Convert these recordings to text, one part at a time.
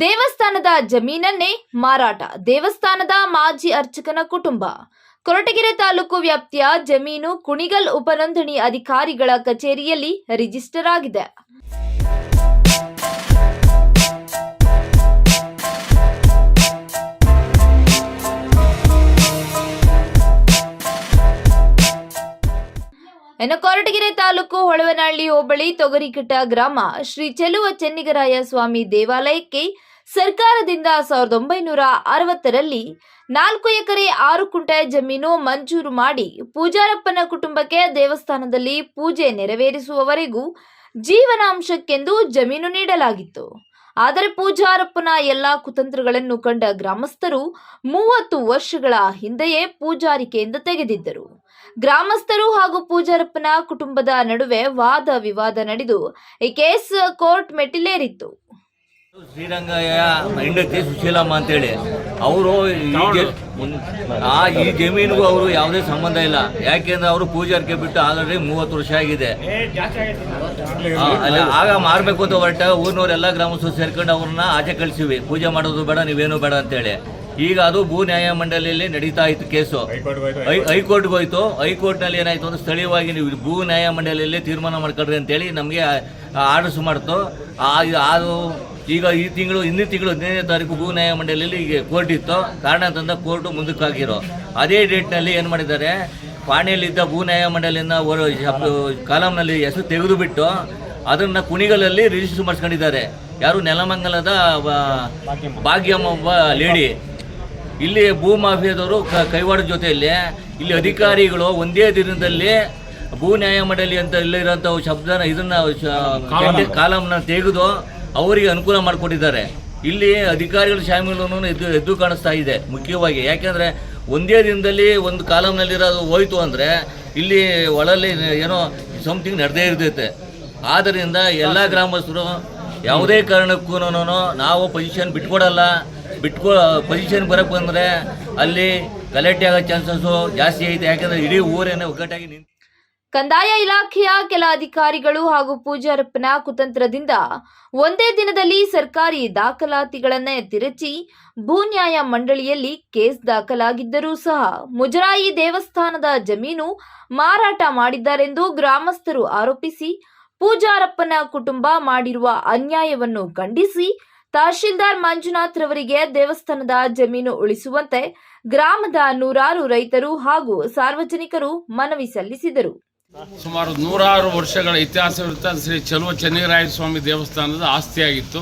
ದೇವಸ್ಥಾನದ ಜಮೀನನ್ನೇ ಮಾರಾಟ. ದೇವಸ್ಥಾನದ ಮಾಜಿ ಅರ್ಚಕನ ಕುಟುಂಬ. ಕೊರಟಗೆರೆ ತಾಲೂಕು ವ್ಯಾಪ್ತಿಯ ಜಮೀನು ಕುಣಿಗಲ್ ಉಪನೋಂದಣಿ ಅಧಿಕಾರಿಗಳ ಕಚೇರಿಯಲ್ಲಿ ರಿಜಿಸ್ಟರ್ ಆಗಿದೆ. ಇನ್ನು ಕೊರಟಗೆರೆ ತಾಲೂಕು ಹೊಳವನಹಳ್ಳಿ ಹೋಬಳಿ ತೊಗರಿಕಟ್ಟ ಗ್ರಾಮ ಶ್ರೀ ಚೆಲುವ ಚೆನ್ನಿಗರಾಯ ಸ್ವಾಮಿ ದೇವಾಲಯಕ್ಕೆ ಸರ್ಕಾರದಿಂದ ಸಾವಿರದ ಒಂಬೈನೂರ ಅರವತ್ತರಲ್ಲಿ ನಾಲ್ಕು ಎಕರೆ ಆರು ಕುಂಟೆ ಜಮೀನು ಮಂಜೂರು ಮಾಡಿ ಪೂಜಾರಪ್ಪನ ಕುಟುಂಬಕ್ಕೆ ದೇವಸ್ಥಾನದಲ್ಲಿ ಪೂಜೆ ನೆರವೇರಿಸುವವರೆಗೂ ಜೀವನಾಂಶಕ್ಕೆಂದು ಜಮೀನು ನೀಡಲಾಗಿತ್ತು. ಆದರೆ ಪೂಜಾರಪ್ಪನ ಎಲ್ಲಾ ಕುತಂತ್ರಗಳನ್ನು ಕಂಡ ಗ್ರಾಮಸ್ಥರು ಮೂವತ್ತು ವರ್ಷಗಳ ಹಿಂದೆಯೇ ಪೂಜಾರಿಕೆಯಿಂದ ತೆಗೆದಿದ್ದರು. ಗ್ರಾಮಸ್ಥರು ಹಾಗೂ ಪೂಜಾರಪ್ಪನ ಕುಟುಂಬದ ನಡುವೆ ವಾದ ವಿವಾದ ನಡೆದು ಈ ಕೇಸ್ ಕೋರ್ಟ್ ಮೆಟ್ಟಿಲೇರಿತ್ತು. ಶ್ರೀರಂಗಯ್ಯ ಹೆಂಡತಿ ಸುಶೀಲಮ್ಮ ಅಂತೇಳಿ ಅವರು ಆ ಈ ಜಮೀನಿಗೂ ಅವರು ಯಾವುದೇ ಸಂಬಂಧ ಇಲ್ಲ. ಯಾಕೆಂದ್ರೆ ಅವರು ಪೂಜಾರಿಕೆ ಬಿಟ್ಟು ಆಲ್ರೆಡಿ ಮೂವತ್ತು ವರ್ಷ ಆಗಿದೆ. ಅಲ್ಲ, ಆಗ ಮಾರ್ಬೇಕು ಅಂತ ಹೊರಟ ಊರಿನವರೆಲ್ಲ ಗ್ರಾಮಸ್ಥರು ಸೇರ್ಕೊಂಡು ಅವ್ರನ್ನ ಆಚೆ ಕಳಿಸಿವಿ. ಪೂಜೆ ಮಾಡೋದು ಬೇಡ ನೀವೇನು ಬೇಡ ಅಂತೇಳಿ. ಈಗ ಅದು ಭೂ ನ್ಯಾಯ ಮಂಡಳಿಯಲ್ಲಿ ನಡೀತಾ ಇತ್ತು ಕೇಸು. ಹೈಕೋರ್ಟ್ಗೆ ಹೋಯ್ತು ಹೈಕೋರ್ಟ್ನಲ್ಲಿ ಏನಾಯ್ತು ಅಂದ್ರೆ ಸ್ಥಳೀಯವಾಗಿ ನೀವು ಭೂ ನ್ಯಾಯ ಮಂಡಳಿಯಲ್ಲಿ ತೀರ್ಮಾನ ಮಾಡ್ಕೊಳ್ರಿ ಅಂತೇಳಿ ನಮಗೆ ಆರ್ಡರ್ಸ್ ಮಾಡ್ತು. ಆ- ಅದು ಈಗ ಈ ತಿಂಗಳು ಹಿಂದಿನ ತಿಂಗಳು ಹದಿನೈದನೇ ತಾರೀಕು ಭೂ ನ್ಯಾಯಮಂಡಳಿಯಲ್ಲಿ ಈಗ ಕೋರ್ಟ್ ಇತ್ತು. ಕಾರಣ ತಂದ ಕೋರ್ಟು ಮುಂದಕ್ಕೆ ಹಾಕಿರೋ ಅದೇ ಡೇಟ್ನಲ್ಲಿ ಏನು ಮಾಡಿದ್ದಾರೆ? ಪಾಣಿಯಲ್ಲಿದ್ದ ಭೂ ನ್ಯಾಯ ಮಂಡಳಿನ ಕಾಲಂನಲ್ಲಿ ಕಾಲಮ್ನಲ್ಲಿ ಹೆಸರು ತೆಗೆದುಬಿಟ್ಟು ಅದನ್ನು ಕುಣಿಗಲಲ್ಲಿ ರಿಜಿಸ್ಟರ್ ಮಾಡಿಸ್ಕೊಂಡಿದ್ದಾರೆ. ಯಾರು ನೆಲಮಂಗಲದ ಭಾಗ್ಯಮ್ಮ ಒಬ್ಬ ಲೇಡಿ ಇಲ್ಲಿ ಭೂ ಮಾಫಿಯಾದವರು ಕೈವಾಡ ಜೊತೆಯಲ್ಲಿ ಇಲ್ಲಿ ಅಧಿಕಾರಿಗಳು ಒಂದೇ ದಿನದಲ್ಲಿ ಭೂ ನ್ಯಾಯಮಂಡಳಿ ಅಂತ ಇಲ್ಲಿರೋಂಥ ಶಬ್ದನ ಇದನ್ನ ಕಾಲಂನ ತೆಗೆದು ಅವರಿಗೆ ಅನುಕೂಲ ಮಾಡಿಕೊಟ್ಟಿದ್ದಾರೆ. ಇಲ್ಲಿ ಅಧಿಕಾರಿಗಳ ಶಾಮೀಲನ್ನು ಎದ್ದು ಎದ್ದು ಕಾಣಿಸ್ತಾ ಇದೆ ಮುಖ್ಯವಾಗಿ. ಯಾಕೆಂದರೆ ಒಂದೇ ದಿನದಲ್ಲಿ ಒಂದು ಕಾಲಮ್ನಲ್ಲಿರೋದು ಹೋಯಿತು ಅಂದರೆ ಇಲ್ಲಿ ಒಳಲ್ಲಿ ಏನೋ ಸಮಥಿಂಗ್ ನಡೆದೇ ಇರ್ತೈತೆ. ಆದ್ದರಿಂದ ಎಲ್ಲ ಗ್ರಾಮಸ್ಥರು ಯಾವುದೇ ಕಾರಣಕ್ಕೂ ನಾವು ಪೊಸಿಷನ್ ಬಿಟ್ಕೊಡಲ್ಲ. ಬಿಟ್ಕೊ ಪೊಸಿಷನ್ ಬರಕ್ಕೆ ಬಂದರೆ ಅಲ್ಲಿ ಗಲಾಟೆ ಆಗೋ ಚಾನ್ಸಸ್ಸು ಜಾಸ್ತಿ ಐತೆ. ಯಾಕಂದರೆ ಇಡೀ ಊರೇನೆ ಒಗ್ಗಟ್ಟಾಗಿ ನಿಂತು ಕಂದಾಯ ಇಲಾಖೆಯ ಕೆಲ ಅಧಿಕಾರಿಗಳು ಹಾಗೂ ಪೂಜಾರಪ್ಪನ ಕುತಂತ್ರದಿಂದ ಒಂದೇ ದಿನದಲ್ಲಿ ಸರ್ಕಾರಿ ದಾಖಲಾತಿಗಳನ್ನೇ ತಿರುಚಿ ಭೂ ನ್ಯಾಯ ಮಂಡಳಿಯಲ್ಲಿ ಕೇಸ್ ದಾಖಲಾಗಿದ್ದರೂ ಸಹ ಮುಜರಾಯಿ ದೇವಸ್ಥಾನದ ಜಮೀನು ಮಾರಾಟ ಮಾಡಿದ್ದಾರೆಂದು ಗ್ರಾಮಸ್ಥರು ಆರೋಪಿಸಿ ಪೂಜಾರಪ್ಪನ ಕುಟುಂಬ ಮಾಡಿರುವ ಅನ್ಯಾಯವನ್ನು ಖಂಡಿಸಿ ತಹಶೀಲ್ದಾರ್ ಮಂಜುನಾಥ್ ರವರಿಗೆ ದೇವಸ್ಥಾನದ ಜಮೀನು ಉಳಿಸುವಂತೆ ಗ್ರಾಮದ ನೂರಾರು ರೈತರು ಹಾಗೂ ಸಾರ್ವಜನಿಕರು ಮನವಿ ಸಲ್ಲಿಸಿದರು. ಸುಮಾರು ನೂರಾರು ವರ್ಷಗಳ ಇತಿಹಾಸವಿರುತ್ತ ಶ್ರೀ ಚಲುವ ಚೆನ್ನರಾಯ ಸ್ವಾಮಿ ದೇವಸ್ಥಾನದ ಆಸ್ತಿಯಾಗಿತ್ತು.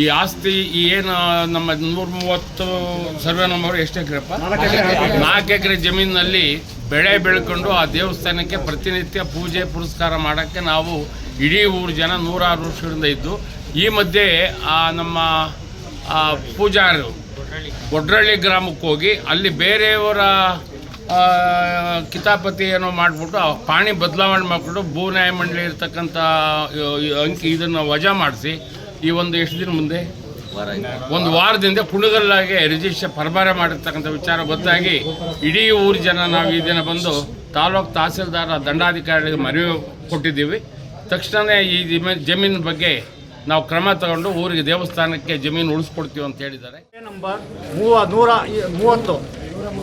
ಈ ಆಸ್ತಿ ಈ ಏನು ನಮ್ಮ ನೂರ ಮೂವತ್ತು ಸರ್ವೆ ನಂಬರ್ ಎಷ್ಟು ಎಕರೆಪ್ಪ? ನಾಲ್ಕು ಎಕರೆ ಜಮೀನಿನಲ್ಲಿ ಬೆಳೆ ಬೆಳ್ಕೊಂಡು ಆ ದೇವಸ್ಥಾನಕ್ಕೆ ಪ್ರತಿನಿತ್ಯ ಪೂಜೆ ಪುರಸ್ಕಾರ ಮಾಡೋಕ್ಕೆ ನಾವು ಇಡೀ ಊರು ಜನ ನೂರಾರು ವರ್ಷಗಳಿಂದ ಇದ್ದು ಈ ಮಧ್ಯೆ ಆ ನಮ್ಮ ಪೂಜಾರರು ಒಡ್ರಳ್ಳಿ ಗ್ರಾಮಕ್ಕೆ ಹೋಗಿ ಅಲ್ಲಿ ಬೇರೆಯವರ ಕಿತಾಪತಿ ಏನೋ ಮಾಡಿಬಿಟ್ಟು ಆ ಪಾಣಿ ಬದಲಾವಣೆ ಮಾಡಿಬಿಟ್ಟು ಭೂ ನ್ಯಾಯ ಮಂಡಳಿ ಇರ್ತಕ್ಕಂಥ ಅಂಕಿ ಇದನ್ನು ವಜಾ ಮಾಡಿಸಿ ಈ ಒಂದು ಎಷ್ಟು ದಿನ ಮುಂದೆ ಒಂದು ವಾರದಿಂದ ಪುಣಗಲ್ಲಾಗೆ ರಿಜಿಸ್ಟರ್ ಪರಭಾರ ಮಾಡಿರ್ತಕ್ಕಂಥ ವಿಚಾರ ಗೊತ್ತಾಗಿ ಇಡೀ ಊರು ಜನ ನಾವು ಈ ದಿನ ಬಂದು ತಾಲೂಕು ತಹಸೀಲ್ದಾರ ದಂಡಾಧಿಕಾರಿಗಳಿಗೆ ಮನವಿ ಕೊಟ್ಟಿದ್ದೀವಿ ತಕ್ಷಣವೇ ಈ ಜಮೀನ್ ಬಗ್ಗೆ ನಾವು ಕ್ರಮ ತಗೊಂಡು ಊರಿಗೆ ದೇವಸ್ಥಾನಕ್ಕೆ ಜಮೀನು ಉಳಿಸ್ಕೊಡ್ತೀವಿ ಅಂತ ಹೇಳಿದ್ದಾರೆ ನಂಬರ್ ಮೂವ ನೂರ ಮೂವತ್ತು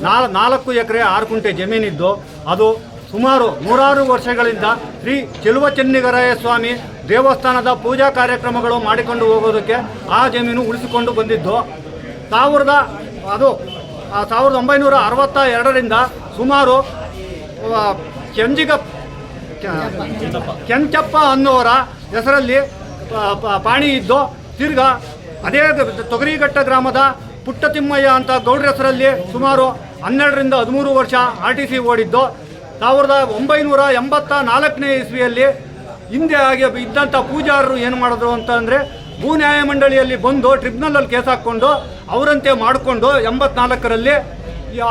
ನಾಲ್ ನಾಲ್ಕು ಎಕರೆ ಆರು ಕುಂಟೆ ಜಮೀನಿದ್ದು, ಅದು ಸುಮಾರು ನೂರಾರು ವರ್ಷಗಳಿಂದ ಶ್ರೀ ಚೆಲುವ ಚೆನ್ನಿಗರಾಯ ಸ್ವಾಮಿ ದೇವಸ್ಥಾನದ ಪೂಜಾ ಕಾರ್ಯಕ್ರಮಗಳು ಮಾಡಿಕೊಂಡು ಹೋಗೋದಕ್ಕೆ ಆ ಜಮೀನು ಉಳಿಸಿಕೊಂಡು ಬಂದಿದ್ದು. ಸಾವಿರದ, ಅದು ಸಾವಿರದ ಒಂಬೈನೂರ ಅರವತ್ತ ಎರಡರಿಂದ ಸುಮಾರು ಕೆಂಜಿಗ ಕೆಂಚಪ್ಪ ಅನ್ನೋರ ಹೆಸರಲ್ಲಿ ಪಾಣಿ ಇದ್ದು, ತಿರ್ಗಾ ಅದೇ ತೊಗರಿಘಟ್ಟ ಗ್ರಾಮದ ಪುಟ್ಟತಿಮ್ಮಯ್ಯ ಅಂತ ಗೌಡ್ರ ಹೆಸರಲ್ಲಿ ಸುಮಾರು ಹನ್ನೆರಡರಿಂದ ಹದಿಮೂರು ವರ್ಷ ಆರ್ ಟಿ ಸಿ ಓಡಿದ್ದು. ಸಾವಿರದ ಒಂಬೈನೂರ ಎಂಬತ್ತ ನಾಲ್ಕನೇ ಇಸ್ವಿಯಲ್ಲಿ ಹಿಂದೆ ಆಗಿ ಇದ್ದಂಥ ಪೂಜಾರರು ಏನು ಮಾಡಿದ್ರು ಅಂತಂದರೆ ಭೂ ನ್ಯಾಯ ಮಂಡಳಿಯಲ್ಲಿ ಬಂದು ಟ್ರಿಬ್ಯುನಲಲ್ಲಿ ಕೇಸ್ ಹಾಕ್ಕೊಂಡು ಅವರಂತೆ ಮಾಡಿಕೊಂಡು ಎಂಬತ್ನಾಲ್ಕರಲ್ಲಿ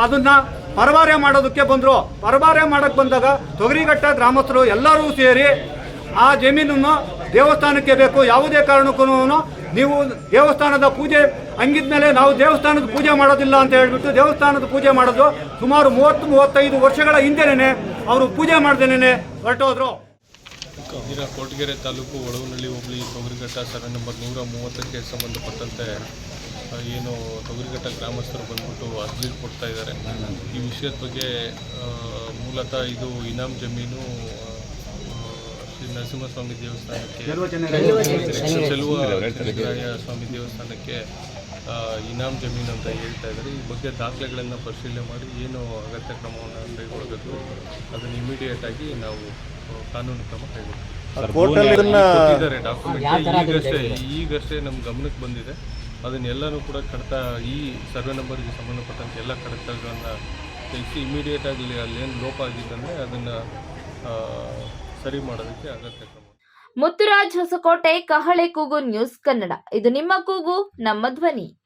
ಅದನ್ನು ಪರಬಾರೆ ಮಾಡೋದಕ್ಕೆ ಬಂದರು. ಪರಬಾರೆ ಮಾಡೋಕ್ಕೆ ಬಂದಾಗ ತೊಗರಿಘಟ್ಟ ಗ್ರಾಮಸ್ಥರು ಎಲ್ಲರೂ ಸೇರಿ ಆ ಜಮೀನನ್ನು ದೇವಸ್ಥಾನಕ್ಕೆ ಬೇಕು. ಯಾವುದೇ ಕಾರಣಕ್ಕೂ ನೀವು ದೇವಸ್ಥಾನದ ಪೂಜೆ ಹಂಗಿದ್ಮೇಲೆ ನಾವು ದೇವಸ್ಥಾನದ ಪೂಜೆ ಮಾಡೋದಿಲ್ಲ ಅಂತ ಹೇಳ್ಬಿಟ್ಟು ದೇವಸ್ಥಾನದ ಪೂಜೆ ಮಾಡೋದು ಸುಮಾರು ಮೂವತ್ತು ಮೂವತ್ತೈದು ವರ್ಷಗಳ ಹಿಂದೆನೇ ಅವರು ಪೂಜೆ ಮಾಡ್ದೇನೆ ಹೊರಟೋದ್ರು. ಇಂದಿನ ಕೋಟಗೆರೆ ತಾಲೂಕು ಒಳವನಹಳ್ಳಿ ಹೋಬಳಿ ತೊಗರಿಘಟ್ಟ ಸರ್ವೆ ನಂಬರ್ ನೂರ ಮೂವತ್ತಕ್ಕೆ ಸಂಬಂಧಪಟ್ಟಂತೆ ಏನು ತೊಗರಿಘಟ್ಟ ಗ್ರಾಮಸ್ಥರು ಬಂದ್ಬಿಟ್ಟು ಅರ್ಜಿ ಕೊಡ್ತಾ ಇದ್ದಾರೆ. ಈ ವಿಷಯದ ಬಗ್ಗೆ ಮೂಲತಃ ಇದು ಇನಾಮ್ ಜಮೀನು ಶ್ರೀ ನರಸಿಂಹಸ್ವಾಮಿ ದೇವಸ್ಥಾನಕ್ಕೆ ಚೆಲುವ ಸ್ವಾಮಿ ದೇವಸ್ಥಾನಕ್ಕೆ ಇನಾಮ್ ಜಮೀನು ಅಂತ ಹೇಳ್ತಾ ಇದ್ದಾರೆ. ಈ ಬಗ್ಗೆ ದಾಖಲೆಗಳನ್ನು ಪರಿಶೀಲನೆ ಮಾಡಿ ಏನು ಅಗತ್ಯ ಕ್ರಮವನ್ನು ಕೈಗೊಳ್ಳಬೇಕು ಅದನ್ನು ಇಮಿಡಿಯೇಟ್ ಆಗಿ ನಾವು ಆ, ಕಾನೂನು ಕ್ರಮ ಕೈಗೊಳ್ತೀವಿ ಡಾಕ್ಯುಮೆಂಟ್ ಈಗಷ್ಟೇ ಈಗಷ್ಟೇ ನಮ್ಮ ಗಮನಕ್ಕೆ ಬಂದಿದೆ. ಅದನ್ನೆಲ್ಲನೂ ಕೂಡ ಕಡತ ಈ ಸರ್ವೆ ನಂಬರ್ಗೆ ಸಂಬಂಧಪಟ್ಟಂತೆ ಎಲ್ಲ ಕಡತಗಳನ್ನು ತಿಳಿಸಿ ಇಮಿಡಿಯೇಟ್ ಆಗಿ ಅಲ್ಲೇನು ಲೋಪ ಆಗಿತ್ತಂದರೆ ಅದನ್ನು ಸರಿ ಮಾಡೋದಕ್ಕೆ ಅಗತ್ಯ ಕ್ರಮ. ಮುತ್ತುರಾಜ್ ಹೊಸಕೋಟೆ ಕಹಳೆ ಕೂಗು ನ್ಯೂಸ್ ಕನ್ನಡ. ಇದು ನಿಮ್ಮ ಕೂಗು ನಮ್ಮ ಧ್ವನಿ.